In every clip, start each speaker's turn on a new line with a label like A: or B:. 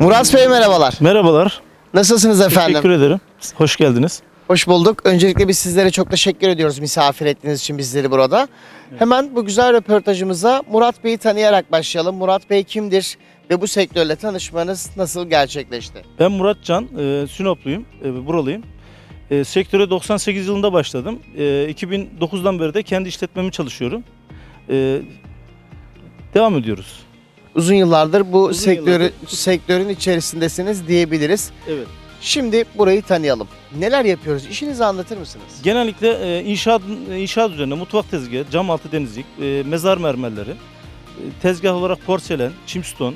A: Murat Bey merhabalar.
B: Merhabalar.
A: Nasılsınız efendim?
B: Teşekkür ederim. Hoş geldiniz.
A: Hoş bulduk. Öncelikle biz sizlere çok teşekkür ediyoruz misafir ettiğiniz için bizleri burada. Hemen bu güzel röportajımıza Murat Bey'i tanıyarak başlayalım. Murat Bey kimdir ve bu sektörle tanışmanız nasıl gerçekleşti?
B: Ben Murat Can, e, Sinopluyum, e, buralıyım. E, sektöre 98 yılında başladım. E, 2009'dan beri de kendi işletmemi çalışıyorum. E, devam ediyoruz.
A: Uzun yıllardır bu
B: Uzun
A: sektörü
B: yıllardır.
A: sektörün içerisindesiniz diyebiliriz.
B: Evet.
A: Şimdi burayı tanıyalım. Neler yapıyoruz? İşinizi anlatır mısınız?
B: Genellikle e, inşaat inşaat üzerine mutfak tezgahı, cam altı denizlik, e, mezar mermerleri, e, tezgah olarak porselen, çimston,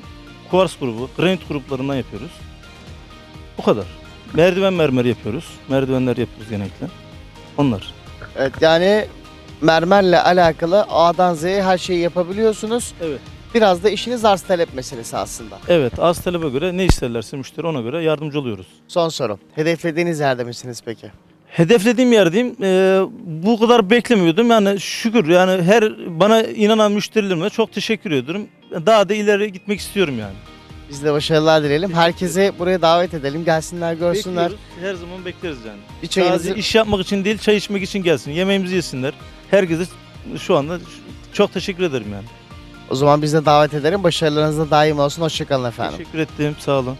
B: kuvars grubu, granit gruplarından yapıyoruz. Bu kadar. Merdiven mermeri yapıyoruz. Merdivenler yapıyoruz genellikle. Onlar.
A: Evet yani mermerle alakalı A'dan Z'ye her şeyi yapabiliyorsunuz.
B: Evet.
A: Biraz da işiniz arz talep meselesi aslında.
B: Evet, az talebe göre ne isterlerse müşteri ona göre yardımcı oluyoruz.
A: Son soru. Hedeflediğiniz yerde misiniz peki?
B: Hedeflediğim yerdeyim. Ee, bu kadar beklemiyordum. Yani şükür yani her bana inanan müşterilerime çok teşekkür ediyorum. Daha da ileri gitmek istiyorum yani.
A: Biz de başarılar dileyelim. Herkese buraya davet edelim. Gelsinler, görsünler.
B: Bekliyoruz. Her zaman bekleriz yani.
A: Bir çayınızı...
B: Sadece iş yapmak için değil, çay içmek için gelsin. Yemeğimizi yesinler. Herkese şu anda çok teşekkür ederim yani.
A: O zaman biz de davet ederim. Başarılarınız da daim olsun. Hoşçakalın efendim.
B: Teşekkür ettim. Sağ olun.